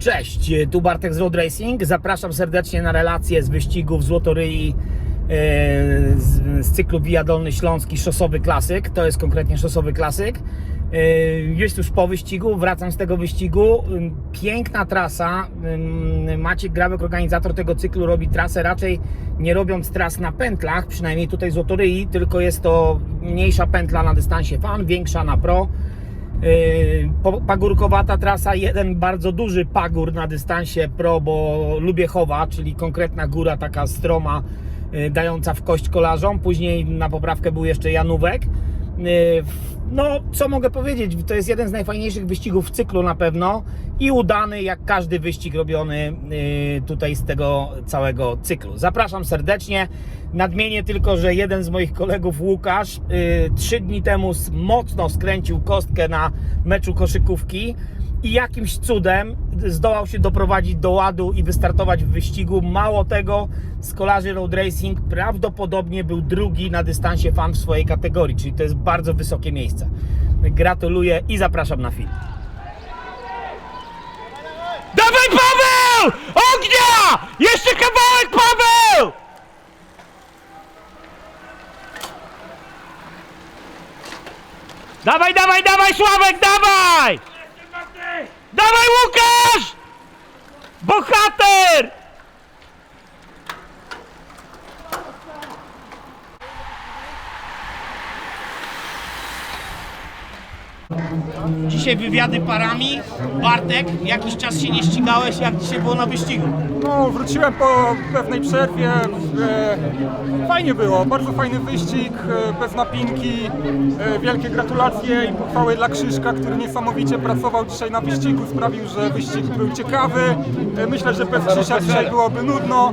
Cześć, tu Bartek z Road Racing. Zapraszam serdecznie na relacje z wyścigów Złotoryi e, z, z cyklu Via Dolny Śląski Szosowy Klasyk. To jest konkretnie Szosowy Klasyk. E, Jest już po wyścigu, wracam z tego wyścigu. Ym, Piękna trasa. Ym, Maciek Grabek, organizator tego cyklu, robi trasę raczej nie robiąc tras na pętlach, przynajmniej tutaj w Złotoryi, tylko jest to mniejsza pętla na dystansie fan, większa na pro. Yy, Pagórkowata trasa, jeden bardzo duży pagór na dystansie pro, bo Lubiechowa, czyli konkretna góra taka stroma, yy, dająca w kość kolarzom. Później na poprawkę był jeszcze Janówek. Yy, No, co mogę powiedzieć? To jest jeden z najfajniejszych wyścigów w cyklu na pewno i udany jak każdy wyścig robiony yy, tutaj z tego całego cyklu. Zapraszam serdecznie. Nadmienię tylko, że jeden z moich kolegów, Łukasz, yy, trzy dni temu mocno skręcił kostkę na meczu koszykówki i jakimś cudem zdołał się doprowadzić do ładu i wystartować w wyścigu. Mało tego, z kolarzy road racing prawdopodobnie był drugi na dystansie fan w swojej kategorii, czyli to jest bardzo wysokie miejsce. Gratuluję i zapraszam na film. Dawaj Paweł! Ognia! Jeszcze kawałek Paweł! Dawaj, dawaj, dawaj Sławek, dawaj! Dawaj Łukasz! Bohater! Dzisiaj wywiady parami. Bartek, jakiś czas się nie ścigałeś, jak dzisiaj było na wyścigu? No, wróciłem po pewnej przerwie. E, fajnie było, bardzo fajny wyścig, bez napinki. E, wielkie gratulacje i pochwały dla Krzyżka, który niesamowicie pracował dzisiaj na wyścigu. Sprawił, że wyścig był ciekawy. E, myślę, że bez Krzysia dzisiaj byłoby nudno.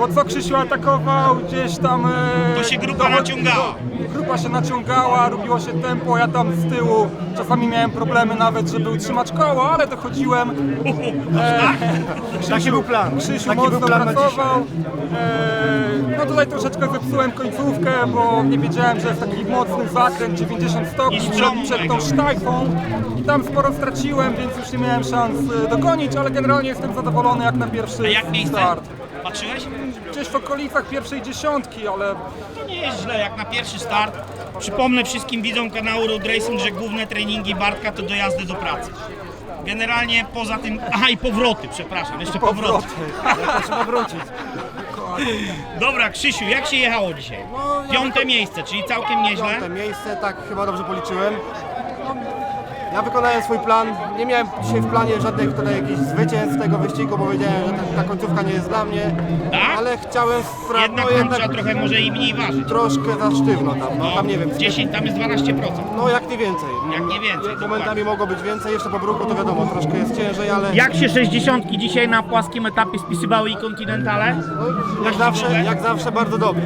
Bo co Krzysiu atakował, gdzieś tam... E, To się grupa naciągała. Grupa się naciągała, robiło się tempo, ja tam z tyłu czasami miałem problemy nawet, żeby utrzymać koło, ale dochodziłem. Taki był plan. Krzysiu Taki mocno był plan na dzisiaj. pracował. Eee, no tutaj troszeczkę zepsułem końcówkę, bo nie wiedziałem, że jest taki mocny zakręt 90 stopni przed, przed tą sztajfą i tam sporo straciłem, więc już nie miałem szans e, dogonić, ale generalnie jestem zadowolony jak na pierwszy A jak miejsce? start. Patrzyłeś? Gdzieś w okolicach pierwszej dziesiątki, ale To nie jest źle, jak na pierwszy start. Przypomnę wszystkim widzom kanału Road Racing, że główne treningi Bartka to dojazdy do pracy. Generalnie poza tym, aha i powroty, przepraszam, jeszcze powroty. Trzeba wrócić. Dobra, Krzysiu, jak się jechało dzisiaj? No, ja Piąte miejsce, czyli całkiem nieźle. Piąte miejsce, tak chyba dobrze policzyłem. No, ja wykonałem swój plan. Nie miałem dzisiaj w planie żadnych tutaj jakichś zwycięstw tego wyścigu, bo wiedziałem, że ta, ta końcówka nie jest dla mnie. Tak? Ale chciałem sprawdzić. Jednak no, trzeba trochę może i mniej ważyć. troszkę za sztywno tam. No, tam nie wiem. 10, tam jest 12%. No jak nie więcej. Jak nie więcej, Momentami mogło być więcej, jeszcze po bruku to wiadomo, troszkę jest ciężej, ale Jak się 60 dzisiaj na płaskim etapie spisywały i kontynentale? no, jak, zawsze, jak zawsze bardzo dobrze.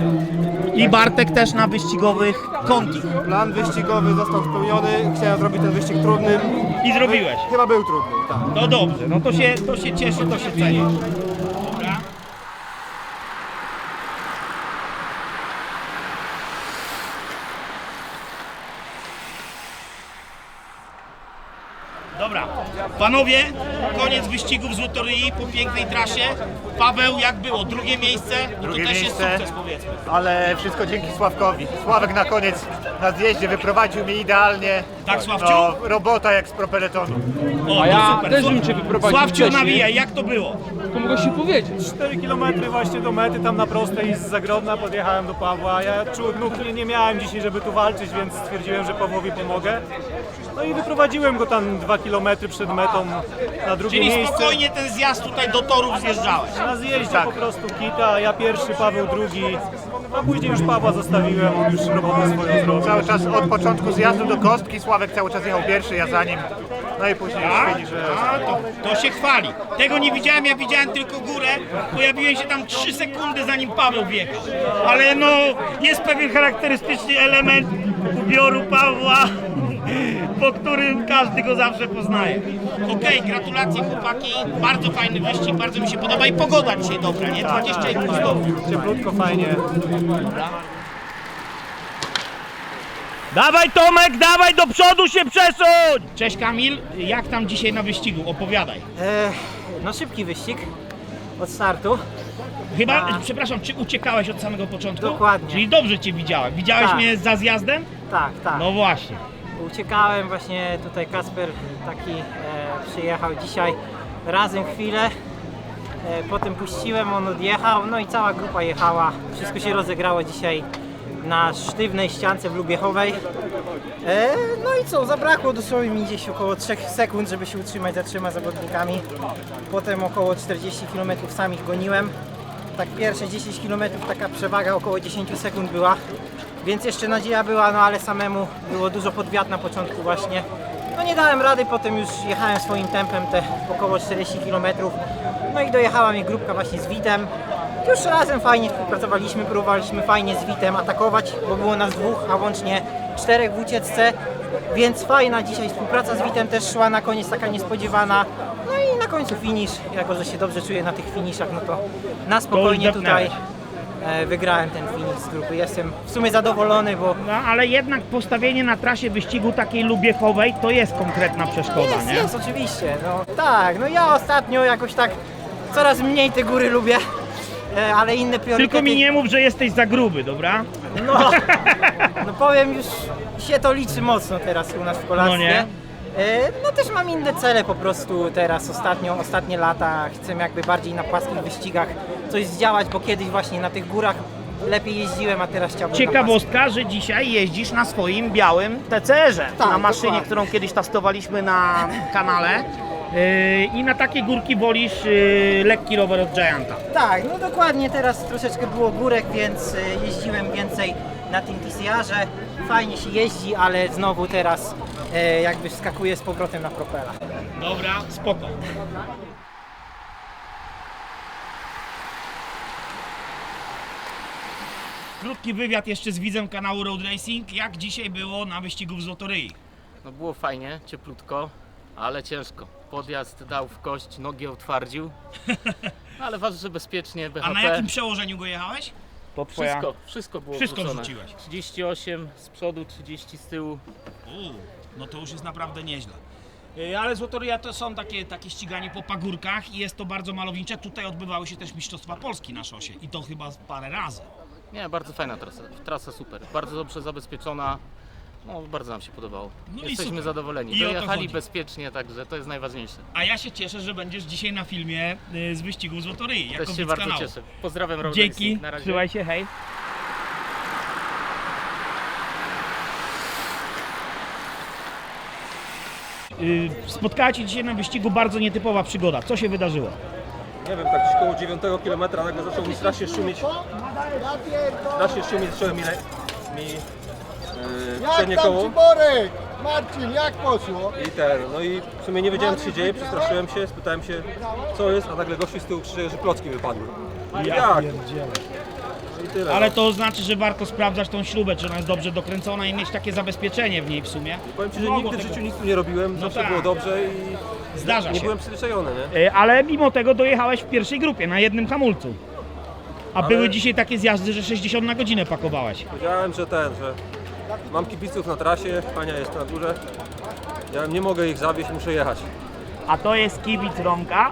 I Bartek też na wyścigowych konti. Plan wyścigowy został spełniony. Chciałem zrobić ten wyścig trudnym. I zrobiłeś. Chyba był trudny, tak. No dobrze, no to się, to się cieszy, to się ceni. Dobra, panowie, koniec wyścigów z Złotoryi po pięknej trasie. Paweł, jak było? Drugie miejsce? No to Drugie też jest miejsce. sukces, powiedzmy. ale wszystko dzięki Sławkowi. Sławek na koniec na zjeździe wyprowadził mnie idealnie. Tak, Sławciu? No, robota jak z propeletonu. O, A to ja super. też bym cię wyprowadził Sławciu, wcześniej. nawijaj, jak to było? Tylko mogę się powiedzieć. 4 km właśnie do mety, tam na prostej z Zagrodna podjechałem do Pawła. Ja czu, nóg nie, nie miałem dzisiaj, żeby tu walczyć, więc stwierdziłem, że Pawłowi pomogę. No i wyprowadziłem go tam 2 km przed metą na drugie Czyli miejsce. spokojnie ten zjazd tutaj do torów zjeżdżałeś. Na zjeździe Tak. po prostu kita, ja pierwszy, Paweł drugi, a później już Pawła zostawiłem, on już robotę swoją zrobił. Cały czas od początku zjazdu do kostki Sławek cały czas jechał pierwszy, ja za nim. No i później już Tak? widzi, że A, to, to się chwali. Tego nie widziałem, ja widziałem tylko górę. Pojawiłem się tam 3 sekundy zanim Paweł wjechał. Ale no, jest pewien charakterystyczny element ubioru Pawła, po którym każdy go zawsze poznaje. Okej, gratulacje chłopaki. Bardzo fajny wyścig, bardzo mi się podoba i pogoda dzisiaj dobra, nie? 21 stopni. Cieplutko, fajnie. Dawaj Tomek, dawaj do przodu się przesuń! Cześć Kamil, jak tam dzisiaj na wyścigu? Opowiadaj. E, no szybki wyścig od startu. Chyba, A. przepraszam, czy uciekałeś od samego początku? Dokładnie. Czyli dobrze Cię widziałem. Widziałeś Tak. mnie za zjazdem? Tak, tak. No właśnie. Uciekałem właśnie tutaj Kasper taki e, przyjechał dzisiaj razem chwilę. E, potem puściłem, on odjechał, no i cała grupa jechała. Wszystko się rozegrało dzisiaj na sztywnej ściance w Lubiechowej. E, no i co, zabrakło dosłownie mi gdzieś około 3 sekund, żeby się utrzymać za trzema zawodnikami. Potem około 40 km samych goniłem. Tak pierwsze 10 km taka przewaga około 10 sekund była. Więc jeszcze nadzieja była, no ale samemu było dużo podwiat na początku właśnie. No nie dałem rady, potem już jechałem swoim tempem te około 40 km. No i dojechała mnie grupka właśnie z Witem. Już razem fajnie współpracowaliśmy, próbowaliśmy fajnie z Witem atakować, bo było nas dwóch, a łącznie czterech w ucieczce. Więc fajna dzisiaj współpraca z Witem też szła na koniec taka niespodziewana. No i na końcu finish, jako że się dobrze czuję na tych finiszach, no to na spokojnie tutaj wygrałem ten finish z grupy. Jestem w sumie zadowolony, bo No ale jednak postawienie na trasie wyścigu takiej lubiechowej to jest konkretna przeszkoda, jest, nie? jest oczywiście. No, tak, no ja ostatnio jakoś tak coraz mniej te góry lubię, e, ale inne priorytety... Tylko mi nie mów, że jesteś za gruby, dobra? No, no powiem już, się to liczy mocno teraz u nas w kolarstwie. No nie? E, No też mam inne cele po prostu teraz ostatnio, ostatnie lata chcę jakby bardziej na płaskich wyścigach coś zdziałać, bo kiedyś właśnie na tych górach lepiej jeździłem, a teraz chciałbym. Ciekawostka, że dzisiaj jeździsz na swoim białym TCR-ze, Tak, na maszynie, dokładnie. którą kiedyś testowaliśmy na kanale. Yy, I na takie górki wolisz yy, lekki rower od Gianta. Tak, no dokładnie, teraz troszeczkę było górek, więc e, jeździłem więcej na tym TCR-ze. Fajnie się jeździ, ale znowu teraz e, jakby wskakuję z powrotem na propela. Dobra, spoko. Krótki wywiad jeszcze z widzem kanału Road Racing. Jak dzisiaj było na wyścigu w Złotoryi? No było fajnie, cieplutko, ale ciężko. Podjazd dał w kość, nogi utwardził. Ale ważne, że bezpiecznie, A BHP. na jakim przełożeniu go jechałeś? To Wszystko, wszystko było Wszystko wrzucone. wrzuciłeś. 38 z przodu, 30 z tyłu. U, no to już jest naprawdę nieźle. Y, Ale Złotoryja to są takie, takie ściganie po pagórkach i jest to bardzo malownicze. Tutaj odbywały się też Mistrzostwa Polski na szosie i to chyba parę razy. Nie, bardzo fajna trasa, trasa super, bardzo dobrze zabezpieczona. No, bardzo nam się podobało. No i Jesteśmy super. zadowoleni. I o to Dojechali chodzi. bezpiecznie, także to jest najważniejsze. A ja się cieszę, że będziesz dzisiaj na filmie y, z wyścigu Złotoryi, jako Też się widz bardzo kanału. cieszę. Pozdrawiam Road Dzięki, Racing. Na razie. trzymaj się, hej. Y, Spotkała Cię dzisiaj na wyścigu bardzo nietypowa przygoda. Co się wydarzyło? Nie wiem, tak gdzieś koło 9 km nagle zaczął mi strasznie szumieć. Strasznie szumieć, zacząłem mi, le- mi przednie Jak tam koło Ciborek? Marcin, jak poszło? i ten, no i w sumie nie wiedziałem co się dzieje, przestraszyłem się, spytałem się co jest, a nagle gości z tyłu krzyczy, że klocki wypadły. jak? I tyle. Ale no. to znaczy, że warto sprawdzać tą śrubę, czy ona jest dobrze dokręcona i mieć takie zabezpieczenie w niej w sumie. Powiem Ci, że nigdy w tego- życiu nic tu nie robiłem, zawsze tak. było dobrze i Zdarza nie się. byłem przyzwyczajony, nie? Y, Ale mimo tego dojechałeś w pierwszej grupie, na jednym hamulcu. A Ale- były dzisiaj takie zjazdy, że 60 na godzinę pakowałeś. Powiedziałem, że ten, że mam kibiców na trasie, Ania jest na górze. Ja nie mogę ich zawieść, muszę jechać. A to jest kibic Romka.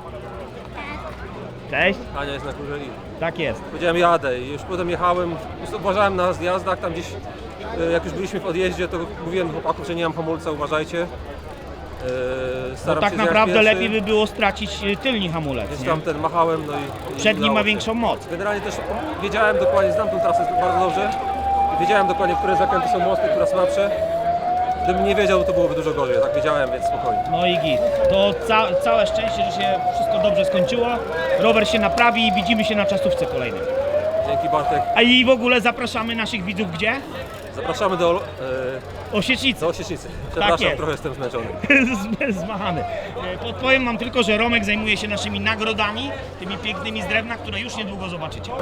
Cześć, Ania jest na górze i tak jest. Powiedziałem jadę i już potem jechałem, już uważałem na zjazdach, tam gdzieś e, jak już byliśmy w odjeździe, to mówiłem do chłopaków, że nie mam hamulca, uważajcie. E, No Staram tak się zjechać naprawdę pierwszy. lepiej by było stracić y, tylni hamulec, Gdzieś nie? tam ten machałem, no i... i Przed nim udało ma się. większą moc. Generalnie też wiedziałem dokładnie, znam tą trasę bardzo dobrze. Wiedziałem dokładnie, które zakręty są mocne, które słabsze. Gdybym nie wiedział, to byłoby dużo gorzej, tak wiedziałem, więc spokojnie. No i git. To ca całe szczęście, że się wszystko dobrze skończyło. Rower się naprawi i widzimy się na czasówce kolejnej. Dzięki Bartek. A i w ogóle zapraszamy naszych widzów gdzie? Zapraszamy do, e, Osiecznicy. do Osiecznicy. Przepraszam, jest. trochę jestem zmęczony. Zmachany. E, Podpowiem wam tylko, że Romek zajmuje się naszymi nagrodami, tymi pięknymi z drewna, które już niedługo zobaczycie.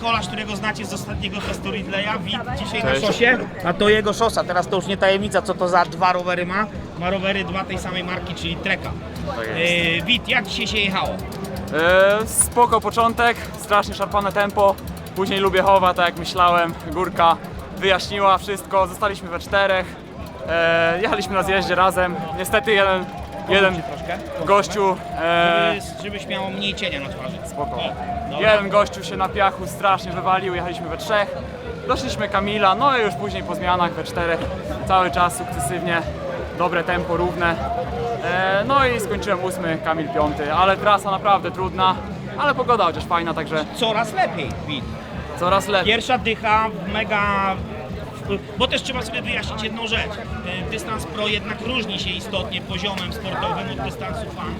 Kolarz, którego znacie z ostatniego testu Ridleya, Wit dzisiaj na szosie, a to jego szosa. Teraz to już nie tajemnica, co to za dwa rowery ma. Ma rowery dwa tej samej marki, czyli Treka. E, Wit, jak dzisiaj się jechało? E, spoko początek, strasznie szarpane tempo. Później Lubiechowa, tak jak myślałem, górka wyjaśniła wszystko, zostaliśmy we czterech. E, jechaliśmy na zjeździe razem. Niestety jeden, jeden gościu, e, Żebyś miał mniej cienia na twarzy. Spoko. jeden gościu się na piachu strasznie wywalił, jechaliśmy we trzech. Doszliśmy Kamila, no i już później po zmianach we czterech, cały czas sukcesywnie, dobre tempo, równe. E, no i skończyłem ósmy, Kamil piąty, ale trasa naprawdę trudna, ale pogoda chociaż fajna, także Coraz lepiej, Win. coraz lepiej. Pierwsza dycha, mega... Bo też trzeba sobie wyjaśnić jedną rzecz. E, Dystans pro jednak różni się istotnie poziomem sportowym od dystansu fan.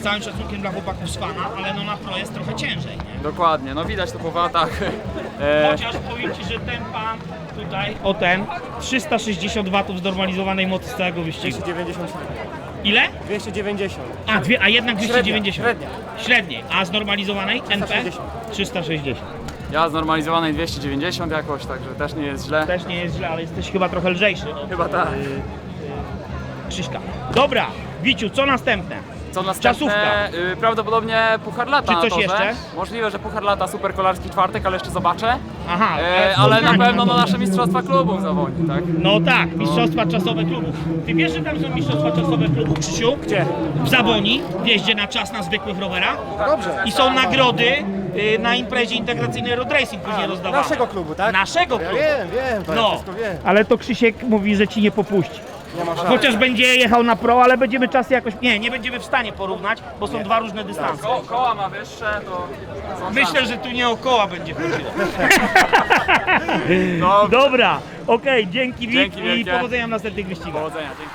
Z całym szacunkiem dla chłopaków z fana, ale no na pro jest trochę ciężej, nie? Dokładnie, no widać to po watach. E, Chociaż powiem Ci, że ten pan tutaj, o ten, 360 watów znormalizowanej mocy z całego wyścigu. 290. Ile? 290. A, dwie, a jednak 290. Średnia. Średniej. A znormalizowanej? NP? 360. 360. ja znormalizowanej 290 jakoś, także też nie jest źle. Też nie jest źle, ale jesteś chyba trochę lżejszy Chyba tak. Krzyśka. Dobra, Wiciu, co następne? Co następne? Czasówka. Y, prawdopodobnie Puchar Lata Czy coś jeszcze? Możliwe, że Puchar Lata, Super Kolarski czwartek, ale jeszcze zobaczę. Aha, E, ale na pewno no, nasze Mistrzostwa Klubów zawodzi, tak? No tak, mistrzostwa czasowe klubów. Ty wiesz, że tam są mistrzostwa czasowe klubów, Krzysiu? Gdzie? W Zaboni, w jeździe na czas na zwykłych rowerach. Dobrze. I są nagrody y, na imprezie integracyjnej Road Racing później rozdawane. Naszego klubu, tak? Naszego Ja klubu. wiem, wiem, to ja No, wszystko wiem. ale to Krzysiek mówi, że ci nie popuści. Nie ma szans. Chociaż będzie jechał na pro, ale będziemy czasy jakoś... Nie, nie będziemy w stanie porównać, bo są dwa różne dystanse. Ko koła ma wyższe, to są Myślę, że tu nie o koła będzie chodziło. Dobrze. Dobra, okej, dzięki, Dzięki Wit i wielkie. powodzenia w następnych wyścigach. Powodzenia, dzięki.